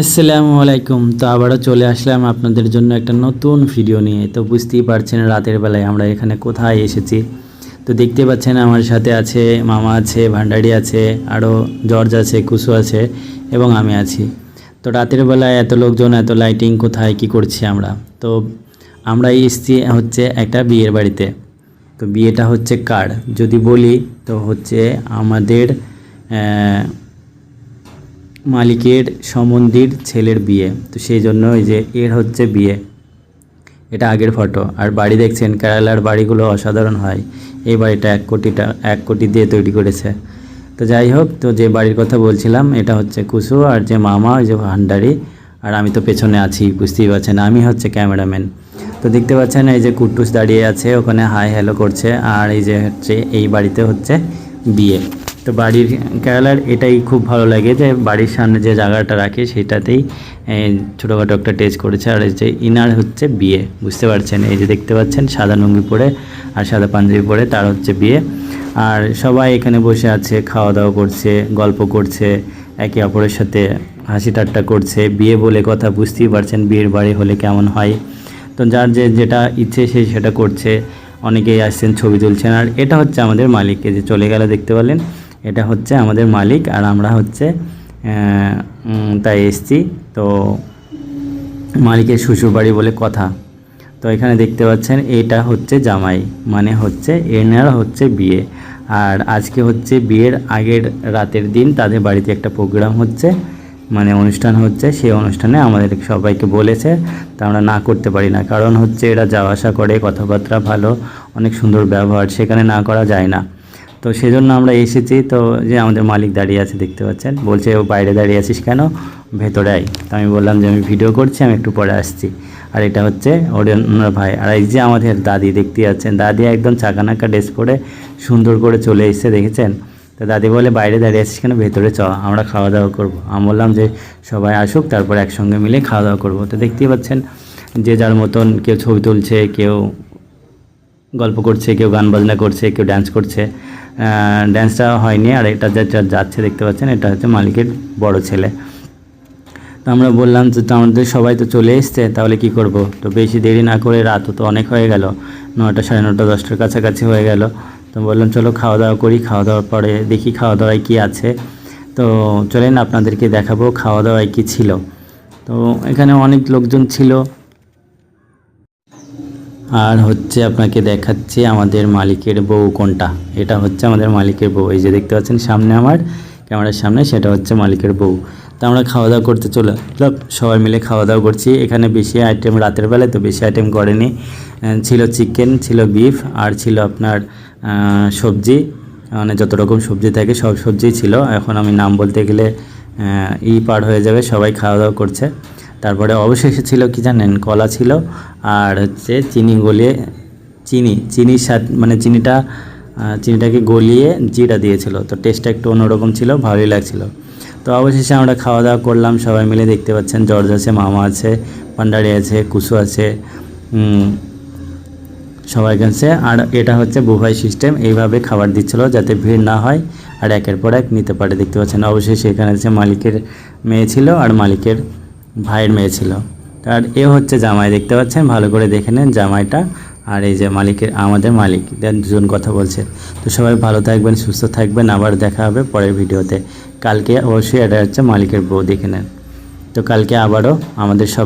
আসসালামু আলাইকুম তো আবারও চলে আসলাম আপনাদের জন্য একটা নতুন ভিডিও নিয়ে। তো বুঝতেই পারছেন রাতের বেলায় আমরা এখানে কোথায় এসেছি। তো দেখতে পাচ্ছেন আমার সাথে আছে মামা আছে, ভান্ডারি আছে, আরও জর্জ আছে, কুসু আছে এবং আমি আছি। তো রাতের বেলায় এত লোকজন, এত লাইটিং কোথায়, কি করছি আমরা? তো আমরা এসেছি হচ্ছে একটা বিয়ের বাড়িতে। তো বিয়েটা হচ্ছে কার? যদি বলি, তো হচ্ছে আমাদের মালিকের সম্বন্ধীর ছেলের বিয়ে। তো সেই জন্য ওই যে এর হচ্ছে বিয়ে। এটা আগের ফটো। আর বাড়ি দেখছেন, কেরালার বাড়িগুলো অসাধারণ হয়। এই বাড়িটা এক কোটিটা, এক কোটি দিয়ে তৈরি করেছে। তো যাই হোক, তো যে বাড়ির কথা বলছিলাম, এটা হচ্ছে কুসু আর যে মামা, ওই যে ভান্ডারি। আর আমি তো পেছনে আছি, বুঝতেই পারছেন, আমি হচ্ছে ক্যামেরাম্যান। তো দেখতে পাচ্ছেন, এই যে কুট্টুস দাঁড়িয়ে আছে, ওখানে হাই হ্যালো করছে। আর এই যে হচ্ছে, এই বাড়িতে হচ্ছে বিয়ে। তো বাড়ির কেরালার এটাই খুব ভালো লাগে যে বাড়ির সামনে যে জায়গাটা রাখে সেটাতেই ছোটোখাটো একটা টেজ করেছে। আর এই যে ইনার হচ্ছে বিয়ে, বুঝতে পারছেন? এই যে দেখতে পাচ্ছেন, সাদা লুঙ্গি পরে আর সাদা পাঞ্জাবি পরে, তার হচ্ছে বিয়ে। আর সবাই এখানে বসে আছে খাওয়া দাওয়া করছে, গল্প করছে, একে অপরের সাথে হাসি ঠাট্টা করছে। বিয়ে বলে কথা বুঝতেই পারছেন বিয়ের বাড়ি হলে কেমন হয়। তো যার যে যেটা ইচ্ছে সে সেটা করছে। অনেকেই আসছেন, ছবি তুলছেন। আর এটা হচ্ছে আমাদের মালিককে যে চলে গেল, দেখতে পেলেন এটা হচ্ছে আমাদের মালিক আর আমরা হচ্ছে তাই এসছি। তো মালিকের শ্বশুর বাড়ি বলে কথা। তো এখানে দেখতে পাচ্ছেন, এটা হচ্ছে জামাই মানে হচ্ছে এনার হচ্ছে বিয়ে। আর আজকে হচ্ছে বিয়ের আগের রাতের দিন তাদের বাড়িতে একটা প্রোগ্রাম হচ্ছে মানে অনুষ্ঠান হচ্ছে। সেই অনুষ্ঠানে আমাদের সবাইকে বলেছে, তা আমরা না করতে পারি না। কারণ হচ্ছে এরা যাওয়া আসা করে, কথাবার্তা ভালো, অনেক সুন্দর ব্যবহার, সেখানে না করা যায় না। তো সেজন্য আমরা এসেছি। তো যে আমাদের মালিক দাঁড়িয়ে আছে, দেখতে পাচ্ছেন। বলছে, ও বাইরে দাঁড়িয়ে আছিস কেন? ভেতরে আয়। তো আমি বললাম যে, আমি ভিডিও করছি, আমি একটু পরে আসছি। আর এটা হচ্ছে ওনার ভাই। আর এই যে আমাদের দাদি, দেখতে যাচ্ছেন দাদি একদম চাকানাকা ড্রেস পরে সুন্দর করে চলে এসেছে, দেখেছেন? তো দাদি বলে, বাইরে দাঁড়িয়ে আছিস কেন? ভেতরে চ, আমরা খাওয়া দাওয়া করব। আমি বললাম যে, সবাই আসুক, তারপর একসঙ্গে মিলে খাওয়া দাওয়া করব। তো দেখতেই পাচ্ছেন, যে যার মতন কেউ ছবি তুলছে, কেউ গল্প করছে, কেউ গান বাজনা করছে, কেউ ডান্স করছে। ড্যান্সটা হয়নি, আর এটা যেটা যাচ্ছে দেখতে পাচ্ছেন, এটা হচ্ছে মালিকের বড় ছেলে। তো আমরা বললাম যে আমাদের সবাই তো চলে এসছে, তাহলে কি করব? তো বেশি দেরি না করে রাতও তো অনেক হয়ে গেল নটা সাড়ে নটা দশটার কাছাকাছি হয়ে গেল। তো বললাম, চলো খাওয়া দাওয়া করি, খাওয়া দাওয়ার পরে দেখি খাওয়া দাওয়ায় কী আছে। তো চলেন আপনাদেরকে দেখাবো খাওয়া দাওয়ায় কী ছিল। তো এখানে অনেক লোকজন ছিল আর হচ্ছে আপনাকে দেখাচ্ছি আমাদের মালিকের বউ কোনটা। এটা হচ্ছে আমাদের মালিকের বউ। এই যে দেখতে পাচ্ছেন সামনে আমার, ক্যামেরার সামনে সেটা হচ্ছে মালিকের বউ। তো আমরা খাওয়া দাওয়া করতে চলে। সবাই মিলে খাওয়া দাওয়া করছি। এখানে বেশি আইটেম রাতের বেলায় তো বেশি আইটেম করেনি। ছিল চিকেন ছিল বিফ আর ছিল আপনার সবজি। মানে যত রকম সবজি থাকে সব সবজিই ছিল। এখন আমি নাম বলতে গেলে ই পার হয়ে যাবে। সবাই খাওয়া দাওয়া করছে। তারপরে অবশেষে ছিল কি জানেন? কলা ছিল। আর হচ্ছে চিনি গলিয়ে, চিনি, চিনির সাথে মানে চিনিটা চিনিটাকে গলিয়ে জিরা দিয়েছিল। তো টেস্টটা একটু অন্যরকম ছিল, ভালোই লাগছিল। তো অবশেষে আমরা খাওয়া দাওয়া করলাম, সবাই মিলে দেখতে পাচ্ছেন জর্জ আছে, মামা আছে পান্ডারি আছে, কুসু আছে সবাই কাছে। আর এটা হচ্ছে বুফাই সিস্টেম এইভাবে খাবার দিচ্ছিল যাতে ভিড় না হয় আর একের পর এক নিতে পারে। দেখতে পাচ্ছেন অবশ্যই এখানে হচ্ছে মালিকের মেয়ে ছিল আর মালিকের ভাইয়ের মেয়ে ছিল। আর এ হচ্ছে জামাই, দেখতে পাচ্ছেন? ভালো করে দেখে নেন জামাইটা আর এই যে মালিকের, আমাদের মালিক দুজন কথা বলছে। তো সবাই ভালো থাকবেন, সুস্থ থাকবেন। আবার দেখা হবে পরের ভিডিওতে। কালকে অবশ্যই এটা হচ্ছে মালিকের বউ, দেখে নেন। তো কালকে আবারও আমাদের সব